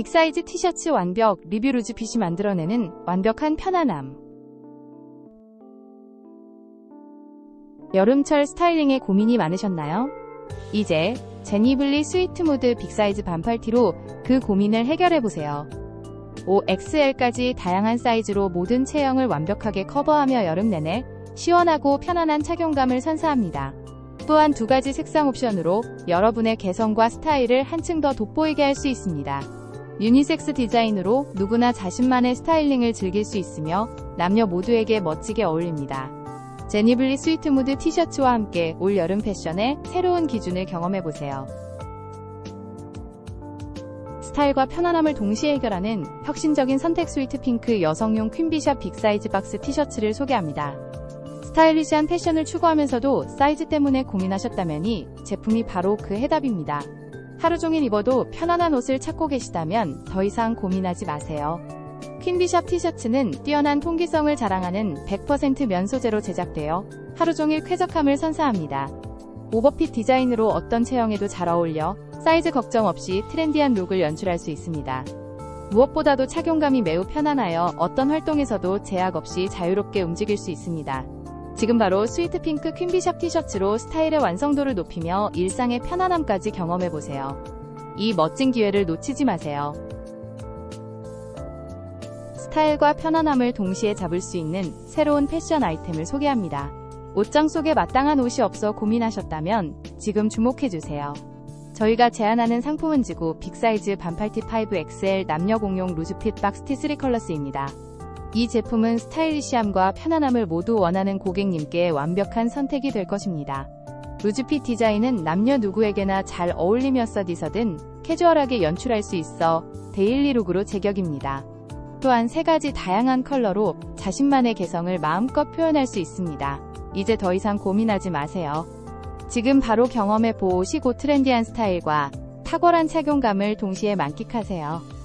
빅사이즈 티셔츠 완벽 리뷰 루즈 핏이 만들어내는 완벽한 편안함. 여름철 스타일링에 고민이 많으셨나요? 이제 제니블리 스위트 무드 빅사이즈 반팔티로 그 고민을 해결해보세요. 5XL까지 다양한 사이즈로 모든 체형을 완벽하게 커버하며 여름 내내 시원하고 편안한 착용감을 선사합니다. 또한 두 가지 색상 옵션으로 여러분의 개성과 스타일을 한층 더 돋보이게 할 수 있습니다. 유니섹스 디자인으로 누구나 자신만의 스타일링을 즐길 수 있으며 남녀 모두에게 멋지게 어울립니다. 제니블리 스위트 무드 티셔츠와 함께 올 여름 패션의 새로운 기준을 경험해보세요. 스타일과 편안함을 동시에 해결하는 혁신적인 선택 스위트 핑크 여성용 퀸비샵 빅사이즈 박스 티셔츠를 소개합니다. 스타일리시한 패션을 추구하면서도 사이즈 때문에 고민하셨다면 이 제품이 바로 그 해답입니다. 하루 종일 입어도 편안한 옷을 찾고 계시다면 더 이상 고민하지 마세요. 퀸비샵 티셔츠는 뛰어난 통기성을 자랑하는 100%면 소재로 제작되어 하루 종일 쾌적함을 선사합니다. 오버핏 디자인으로 어떤 체형에도 잘 어울려 사이즈 걱정 없이 트렌디한 룩을 연출할 수 있습니다. 무엇보다도 착용감이 매우 편안하여 어떤 활동에서도 제약 없이 자유롭게 움직일 수 있습니다. 지금 바로 스위트 핑크 퀸비샵 티셔츠로 스타일의 완성도를 높이며 일상의 편안함까지 경험해보세요. 이 멋진 기회를 놓치지 마세요. 스타일과 편안함을 동시에 잡을 수 있는 새로운 패션 아이템을 소개합니다. 옷장 속에 마땅한 옷이 없어 고민하셨다면 지금 주목해주세요. 저희가 제안하는 상품은 지구 빅사이즈 반팔티 5XL 남녀 공용 루즈핏 박스티 3컬러스입니다. 이 제품은 스타일리시함과 편안함을 모두 원하는 고객님께 완벽한 선택이 될 것입니다. 루즈핏 디자인은 남녀 누구에게나 잘 어울리며 써디서든 캐주얼하게 연출할 수 있어 데일리 룩으로 제격입니다. 또한 세 가지 다양한 컬러로 자신만의 개성을 마음껏 표현할 수 있습니다. 이제 더 이상 고민하지 마세요. 지금 바로 경험해 보시고 트렌디한 스타일과 탁월한 착용감을 동시에 만끽하세요.